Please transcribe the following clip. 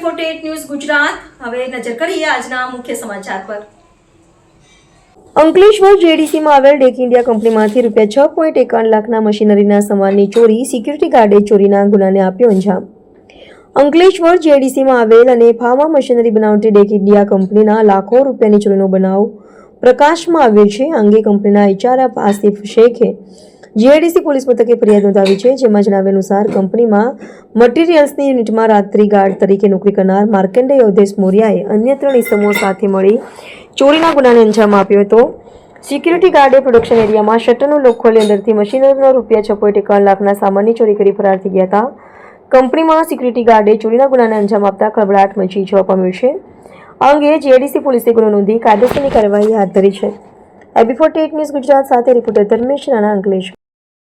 Forty news Gujarat. હવે નજર કરીએ આજના મુખ્ય સમાચાર પર. અંકલેશ્વર જેડીસીમાં આવેલ ડેક ઇન્ડિયા કંપનીમાંથી રૂપિયા છ પોઈન્ટ એકાવન લાખના મશીનરીના સામાનની ચોરી સિક્યુરિટી ગાર્ડે ચોરીના ગુનાને આપ્યો અંજામ. અંકલેશ્વર જેડીસીમાં આવેલ અને ફાર્મા મશીનરી બનાવતી ડેક ઇન્ડિયા કંપનીના લાખો રૂપિયાની ચોરીનો બનાવ પ્રકાશમાં આવ્યો છે. આ અંગે કંપનીના એચઆરએફ આસિફ શેખે જીઆઈડીસી પોલીસ મથકે ફરિયાદ નોંધાવી છે, જેમાં જણાવ્યા અનુસાર કંપનીમાં મટીરિયલ્સની યુનિટમાં રાત્રિ ગાર્ડ તરીકે નોકરી કરનાર માર્કંડે અવધેશ મોર્યાએ અન્ય ત્રણ ઇસમો સાથે મળી ચોરીના ગુનાને અંજામ આપ્યો હતો. સિક્યુરિટી ગાર્ડે પ્રોડક્શન એરિયામાં શટરનો લોક ખોલી અંદરથી મશીનરીનો રૂપિયા છ પોઈન્ટ લાખના સામાનની ચોરી કરી ફરાર થઈ ગયા હતા. કંપનીમાં સિક્યુરિટી ગાર્ડે ચોરીના ગુનાને અંજામ આપતા ખળભળાટ મચી જવા પામ્યું છે. અંગે જીઆઈડીસી પોલીસે ગુનો નોંધી કાયદેસરની કાર્યવાહી હાથ ધરી છે. એબી ફોર્ટી ન્યૂઝ ગુજરાત સાથે રિપોર્ટર ધર્મેશ રાણા અંકલેશ